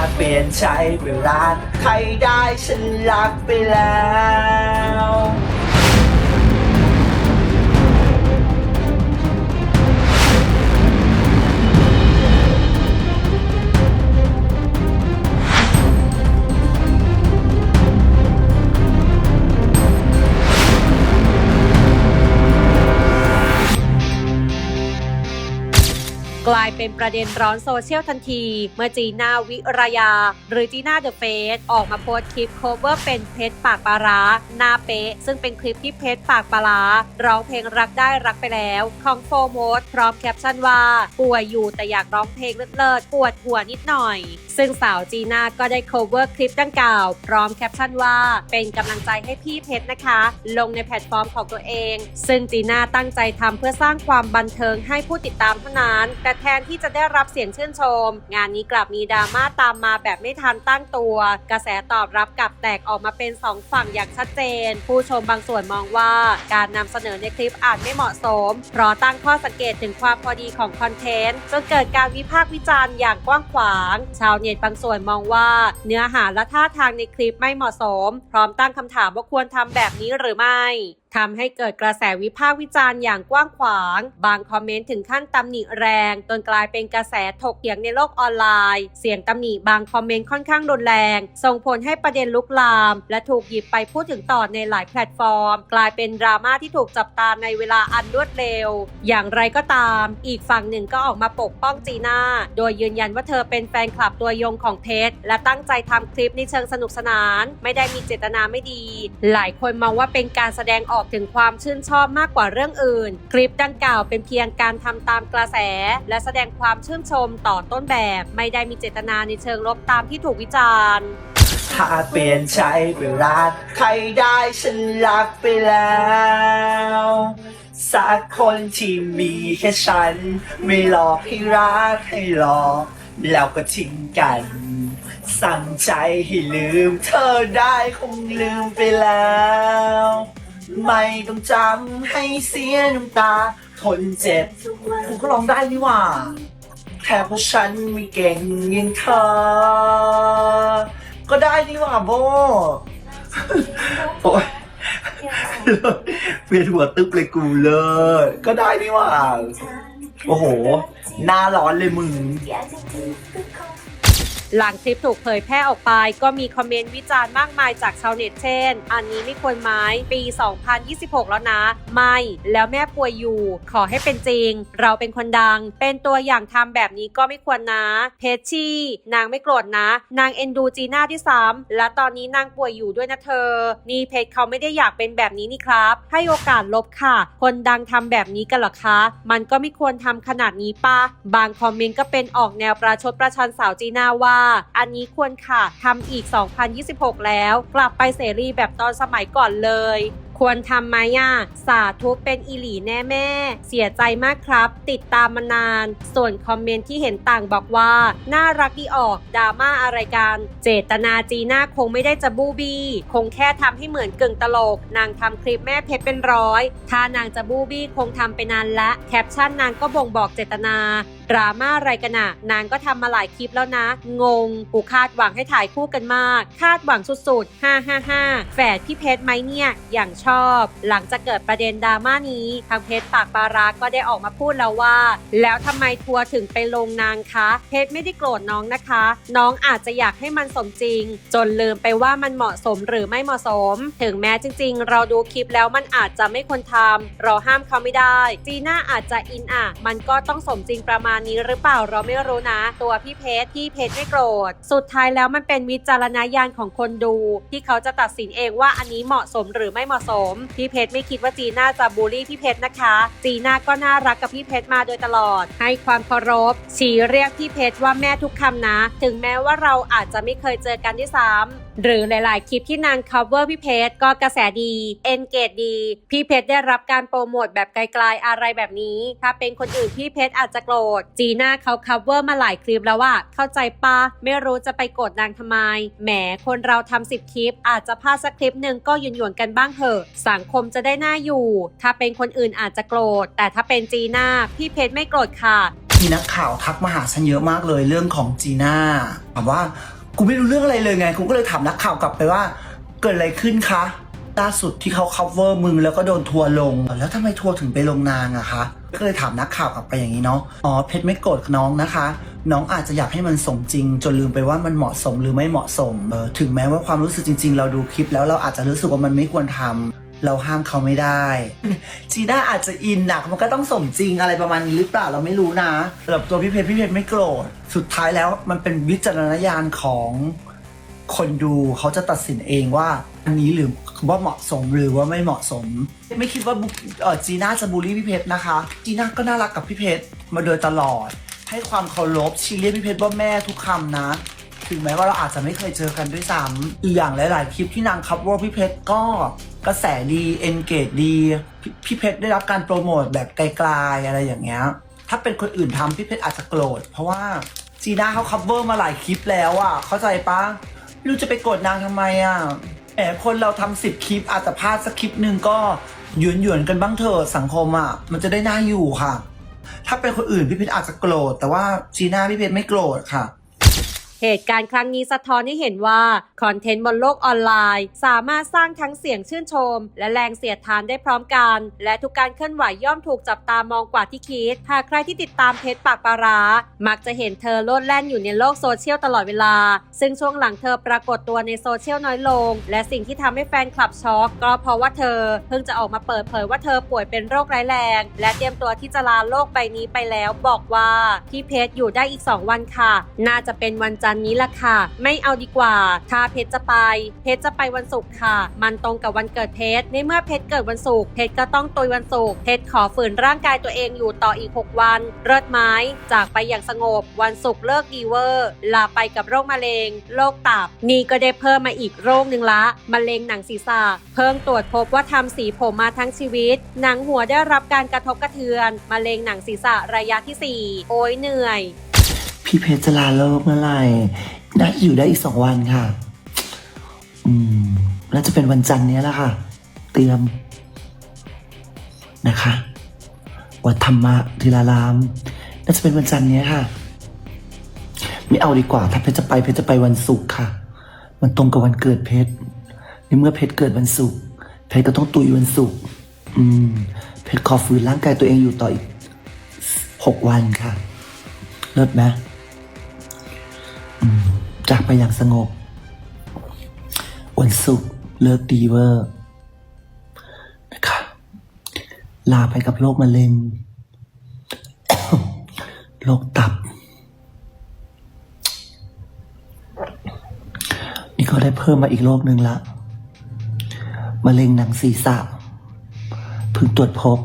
าเปลี่ยนใจเวลาใครได้ฉันรักไปแล้ว กลายเป็นประเด็นร้อนโซเชียลทันที เมื่อจีน่าวิรยา หรือจีน่าเดอะเฟสออกมาโพสต์คลิปโคเวอร์เป็นเพชรปากปลาร้าหน้าเป๊ะ ซึ่งเป็นคลิปที่เพชรปากปลาร้าร้องเพลงรักได้รักไปแล้วของโฟโมดพร้อมแคปชั่นว่า ป่วยอยู่แต่อยากร้องเพลงเลิศๆปวดหัวนิดหน่อย ซึ่งสาวจีน่าก็ได้ cover คลิปดังกล่าว พร้อมแคปชั่นว่าเป็นกำลังใจให้พี่เพชรนะคะ ลงในแพลตฟอร์มของตัวเอง ซึ่งจีน่าตั้งใจทำเพื่อสร้างความบันเทิงให้ผู้ติดตามเท่านั้นแต่แทนที่จะได้รับเสียงชื่นชม งานนี้กลับมีดราม่าตามมาแบบไม่ทันตั้งตัว กระแสตอบรับกลับแตกออกมาเป็นสองฝั่งอย่างชัดเจน ผู้ชมบางส่วนมองว่าการนำเสนอในคลิปอาจไม่เหมาะสม เพราะตั้งข้อสังเกตถึงความพอดีของคอนเทนต์จนเกิดการวิพากษ์วิจารณ์อย่างกว้างขวาง ชาวเน็ตบางส่วนมองว่าเนื้อหาและท่าทางในคลิปไม่เหมาะสม พร้อมตั้งคำถามว่าควรทำแบบนี้หรือไม่ทำให้เกิดกระแสวิพากษ์วิจารณ์อย่างกว้างขวาง บางคอมเมนต์ถึงขั้นตำหนิแรง จนกลายเป็นกระแสถกเถียงในโลกออนไลน์ เสียงตำหนิบางคอมเมนต์ค่อนข้างรุนแรง ส่งผลให้ประเด็นลุกลาม และถูกหยิบไปพูดถึงต่อในหลายแพลตฟอร์ม กลายเป็นดราม่าที่ถูกจับตาในเวลาอันรวดเร็ว อย่างไรก็ตาม อีกฝั่งหนึ่งก็ออกมาปกป้องจีน่า โดยยืนยันว่าเธอเป็นแฟนคลับตัวยงของเพชรและตั้งใจทำคลิปในเชิงสนุกสนาน ไม่ได้มีเจตนาไม่ดี หลายคนมองว่าเป็นการแสดงออกถึงความชื่นชอบมากกว่าเรื่องอื่น คลิปดังกล่าวเป็นเพียงการทำตามกระแส และแสดงความชื่นชมต่อต้นแบบ ไม่ได้มีเจตนาในเชิงลบตามที่ถูกวิจารณ์ถ้าเปลี่ยนใจเวลาใครได้ฉันรักไปแล้วสักคนที่มีแค่ฉัน ไม่หลอกให้รักให้หลอกแล้วก็ทิ้งกัน สั่งใจให้ลืม เธอได้คงลืมไปแล้ว ไม่ต้องจำให้เสียน้ำตา ทนเจ็บกูก็ร้องได้นี่หว่า แค่เพราะฉันไม่เก่งอยังเธอก็ได้นี่หว่าโบโอ้ยเวียนหัวตึ๊บเลยกูเลย ก็ได้นี่หว่า โอ้โห หน้าร้อนเลยมึง หลังคลิปถูกเผยแพร่ออกไป ก็มีคอมเมนต์วิจารณ์มากมายจากชาวเน็ตเช่น อันนี้ไม่ควรไหม้ปี 2026 แล้วนะ ไม่ แล้วแม่ป่วยอยู่ ขอให้เป็นจริง เราเป็นคนดัง เป็นตัวอย่างทำแบบนี้ก็ไม่ควรนะ เพชชี่ นางไม่โกรธนะ นางเอ็นดูจีน่าที่ซ้ำและตอนนี้นางป่วยอยู่ด้วยนะเธอ นี่เพชเขาไม่ได้อยากเป็นแบบนี้นี่ครับ ให้โอกาสลบค่ะ คนดังทำแบบนี้กันหรอคะ มันก็ไม่ควรทำขนาดนี้ปะบางคอมเมนต์ก็เป็นออกแนวประชดประชันสาวจีน่าว่าอันนี้ควรค่ะทำอีก 2026 แล้ว กลับไปเสรีแบบตอนสมัยก่อนเลย ควรทำไหมอะสาธุเป็นอีหลีแน่แม่ เสียใจมากครับ ติดตามมานาน ส่วนคอมเมนต์ที่เห็นต่างบอกว่า น่ารักดีออกดราม่าอะไรกัน เจตนาจีน่าคงไม่ได้จะบูบี้ คงแค่ทำให้เหมือนกึ่งตลก นางทำคลิปแม่เพชรเป็นร้อย ถ้านางจะบูบี้คงทำไปนานละแคปชั่นนางก็บ่งบอกเจตนา ดราม่าอะไรกันอะนางก็ทำมาหลายคลิปแล้วนะ งง กูคาดหวังให้ถ่ายคู่กันมาก คาดหวังสุดๆ 555 แฝดพี่เพชรไหมเนี่ย อย่างชอบ หลังจากเกิดประเด็นดราม่านี้ ทางเพชรปากปาราก็ได้ออกมาพูดแล้วว่า แล้วทำไมทัวร์ถึงไปลงนางคะ เพชรไม่ได้โกรธน้องนะคะ น้องอาจจะอยากให้มันสมจริง จนลืมไปว่ามันเหมาะสมหรือไม่เหมาะสม ถึงแม้จริง ๆ เราดูคลิปแล้วมันอาจจะไม่ควรทำเราห้ามเขาไม่ได้จีน่าอาจจะอินอะ มันก็ต้องสมจริงประมาณนี้หรือเปล่าเราไม่รู้นะ ตัวพี่เพชรพี่เพชรไม่โกรธ สุดท้ายแล้วมันเป็นวิจารณญาณของคนดู ที่เขาจะตัดสินเองว่าอันนี้เหมาะสมหรือไม่เหมาะสม พี่เพชรไม่คิดว่าจีน่าจะบูลลี่พี่เพชรนะคะ จีน่าก็น่ารักกับพี่เพชรมาโดยตลอด ให้ความเคารพ ชี้เรียกพี่เพชรว่าแม่ทุกคำนะ ถึงแม้ว่าเราอาจจะไม่เคยเจอกันที่ซ้ำ หรือหลาย ๆ คลิปที่นาง cover พี่เพชรก็กระแสดีเอนเกจดี พี่เพชรได้รับการโปรโมทแบบไกล ๆ อะไรแบบนี้ ถ้าเป็นคนอื่นพี่เพชรอาจจะโกรธ จีน่าเขา cover มาหลายคลิปแล้วว่า เข้าใจปะไม่รู้จะไปโกรธนางทำไม แหม คนเราทำสิบคลิป อาจจะพลาดสักคลิปหนึ่งก็หยุนหยวนๆกันบ้างเถอะ สังคมจะได้น่าอยู่ ถ้าเป็นคนอื่นอาจจะโกรธ แต่ถ้าเป็นจีน่าพี่เพชรไม่โกรธค่ะมีนักข่าวทักมาหาฉันเยอะมากเลยเรื่องของจีน่าถามว่า กูไม่รู้เรื่องอะไรเลยไง กูก็เลยถามนักข่าวกลับไปว่า เกิดอะไรขึ้นคะล่าสุดที่เขา cover มึงแล้วก็โดนทัวลง แล้วทำไมทัวถึงไปลงนางอะคะก็เลยถามนักข่าวกลับไปอย่างนี้เนาะอ๋อเพชรไม่โกรธน้องนะคะ น้องอาจจะอยากให้มันสมจริง จนลืมไปว่ามันเหมาะสมหรือไม่เหมาะสมเออถึงแม้ว่าความรู้สึกจริง ๆ เราดูคลิปแล้วเราอาจจะรู้สึกว่ามันไม่ควรทำ เราห้ามเขาไม่ได้ จีน่าอาจจะอินหนักมันก็ต้องสมจริงอะไรประมาณนี้หรือเปล่าเราไม่รู้นะสำหรับตัวพี่เพชรพี่เพชรไม่โกรธสุดท้ายแล้วมันเป็นวิจารณญาณของคนดูเขาจะตัดสินเองว่า อันนี้หรือว่าเหมาะสมหรือว่าไม่เหมาะสม ไม่คิดว่าบุเอ่อจีน่าจะบูลลี่พี่เพชรนะคะจีน่าก็น่ารักกับพี่เพชรมาโดยตลอด ให้ความเคารพชีเรียกพี่เพชรว่าแม่ทุกคำนะ ถึงแม้ว่าเราอาจจะไม่เคยเจอกันด้วยซ้ำอีกอย่างหลาย ๆ คลิปที่นางคัพว่าพี่เพชรก็กระแสดีเอนเกจดีพี่พี่เพชรได้รับการโปรโมทแบบไกลๆอะไรอย่างเงี้ย ถ้าเป็นคนอื่นทำพี่เพชรอาจจะโกรธเพราะว่าจีน่าเขาคัพเวอร์มาหลายคลิปแล้วอะเข้าใจปะไม่รู้จะไปโกรธนางทำไมอะแหมคนเราทำสิบคลิปอาจจะพลาดสักคลิปหนึ่งก็หยวนหยวนกันบ้างเถอะสังคมอะมันจะได้น่าอยู่ค่ะ ถ้าเป็นคนอื่นพี่เพชรอาจจะโกรธแต่ว่าจีน่าพี่เพชรไม่โกรธค่ะ เหตุการณ์ครั้งนี้สะท้อนให้เห็นว่า คอนเทนต์บนโลกออนไลน์ สามารถสร้างทั้งเสียงชื่นชม และแรงเสียดทานได้พร้อมกัน และทุกการเคลื่อนไหวย่อมถูกจับตามองกว่าที่คิด หากใครที่ติดตามเพจปากปลารามักจะเห็นเธอโลดแล่นอยู่ในโลกโซเชียลตลอดเวลา ซึ่งช่วงหลังเธอปรากฏตัวในโซเชียลน้อยลง และสิ่งที่ทำให้แฟนคลับช็อกก็เพราะว่าเธอ เพิ่งจะออกมาเปิดเผยว่าเธอป่วยเป็นโรคร้ายแรง และเตรียมตัวที่จะลาโลกใบนี้ไปแล้ว บอกว่าพี่เพชรอยู่ได้อีก 2 วันค่ะ น่าจะเป็นวันจันทร์นี้ละค่ะ ไม่เอาดีกว่า ถ้าเพชรจะไป เพชรจะไปวันศุกร์ค่ะ มันตรงกับวันเกิดเพชรในเมื่อเพชรเกิดวันศุกร์เพชรก็ต้องตุยวันศุกร์เพชรขอฝืนร่างกายตัวเองอยู่ต่ออีก 6 วัน เลิศไม้จากไปอย่างสงบ วันศุกร์เลิกดีเวอร์ ลาไปกับโรคมะเร็งโรคตับ นี่ก็ได้เพิ่มมาอีกโรคหนึ่งละมะเร็งหนังศีรษะเพิ่งตรวจพบว่าทำสีผมมาทั้งชีวิต หนังหัวได้รับการกระทบกระเทือนมะเร็งหนังศีรษะระยะที่สี่โอ้ยเหนื่อย พี่เพชรจะลาโลกเมื่อไหร่น่าจะอยู่ได้อีกสองวันค่ะ อืมน่าจะเป็นวันจันทร์นี้แหละค่ะ เตรียม นะคะ วัดธรรมะทีลาราม น่าจะเป็นวันจันทร์นี้ค่ะ ไม่เอาดีกว่า ถ้าเพชรจะไปเพชรจะไปวันศุกร์ค่ะ มันตรงกับวันเกิดเพชรในเมื่อเพชรเกิดวันศุกร์เพชรก็ต้องตุยวันศุกร์อืม เพชรขอฝืนร่างกายตัวเองอยู่ต่ออีกหกวันค่ะ เลิศไหม จากไปอย่างสงบ วันศุกร์เลิกดีเวอร์นะคะลาไปกับโรคมะเร็งโรคตับ นี่ก็ได้เพิ่มมาอีกโรคหนึ่งละมะเร็งหนังศีรษะเพิ่งตรวจพบ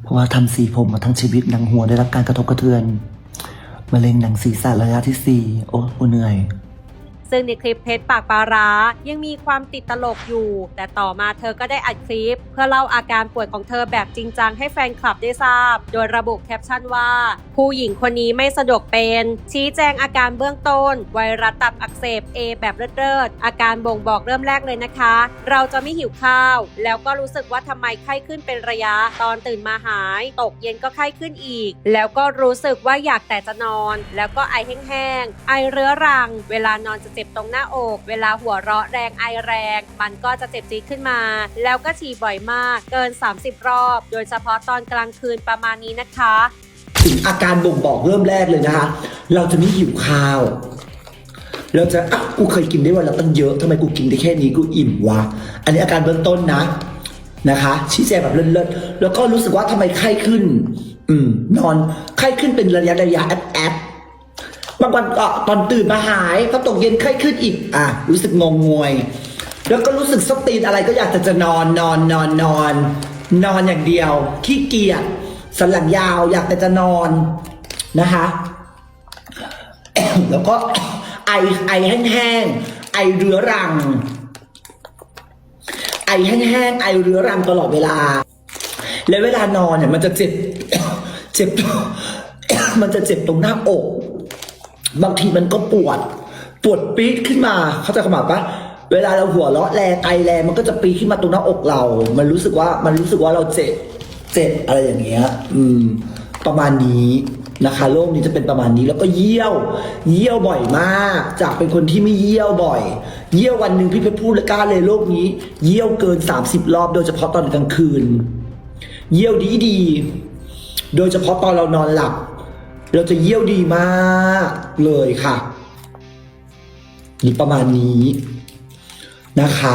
เพราะว่าทำสีผมมาทั้งชีวิตหนังหัวได้รับการกระทบกระเทือน มะเร็งหนังศีรษะระยะที่สี่โอ้โหเหนื่อย ซึ่งในคลิปเพชรปากปลาร้ายังมีความติดตลกอยู่ แต่ต่อมาเธอก็ได้อัดคลิป เพื่อเล่าอาการป่วยของเธอแบบจริงจังให้แฟนคลับได้ทราบ โดยระบุแคปชั่นว่า ผู้หญิงคนนี้ไม่สะดวกเป็น ชี้แจงอาการเบื้องต้น ไวรัสตับอักเสบ A แบบเลิศๆอาการบ่งบอกเริ่มแรกเลยนะคะ เราจะไม่หิวข้าว แล้วก็รู้สึกว่าทำไมไข้ขึ้นเป็นระยะ ตอนตื่นมาหาย ตกเย็นก็ไข้ขึ้นอีก แล้วก็รู้สึกว่าอยากแต่จะนอน แล้วก็ไอแห้งๆ ไอเรื้อรัง เวลานอนจะเจ็บตรงหน้าอก เวลาหัวเราะแรงไอแรง มันก็จะเจ็บจี๊ดขึ้นมา แล้วก็ฉี่บ่อยมาก เกิน 30 รอบ โดยเฉพาะตอนกลางคืนประมาณนี้นะคะ ถึงอาการบ่งบอกเริ่มแรกเลยนะคะ เราจะไม่หิวข้าว เราจะอะกูเคยกินได้วันละตั้งเยอะทำไมกูกินได้แค่นี้กูอิ่มวะ อันนี้อาการเบื้องต้นนะนะคะชี้แจงแบบเลิศๆแล้วก็รู้สึกว่าทำไมไข้ขึ้น อืม นอนไข้ขึ้นเป็นระยะระยะแอดแอดบางวันก็ตอนตื่นมาหายพอตกเย็นไข้ขึ้นอีกอะรู้สึกงงงวย แล้วก็รู้สึกสตีนอะไรก็อยากจะจะนอนนอนนอนนอน นอนอย่างเดียว ขี้เกียจสันหลังยาวอยากแต่จะนอนนะคะ แล้วก็ไอไอแห้งๆไอเรื้อรัง ไอแห้งๆไอเรื้อรังตลอดเวลา แล้วเวลานอนเนี่ยมันจะเจ็บ เจ็บ มันจะเจ็บตรงหน้าอก บางทีมันก็ปวด ปวดปี๊ดขึ้นมา เข้าใจคำหมายปะเวลาเราหัวเราะแรงไอแรงมันก็จะปี๊ดขึ้นมาตรงหน้าอกเรา มันรู้สึกว่ามันรู้สึกว่าเราเจ็บ เจ็บอะไรอย่างเงี้ย อืม ประมาณนี้นะคะโรคนี้จะเป็นประมาณนี้แล้วก็เยี่ยว เยี่ยวบ่อยมาก จากเป็นคนที่ไม่เยี่ยวบ่อย เยี่ยววันหนึ่งพี่เพชรพูดและกล้าเลยโรคนี้ เยี่ยวเกิน 30 รอบ โดยเฉพาะตอนกลางคืน เยี่ยวดีดีๆโดยเฉพาะตอนเรานอนหลับ เราจะเยี่ยวดีมากเลยค่ะนี่ประมาณนี้นะคะ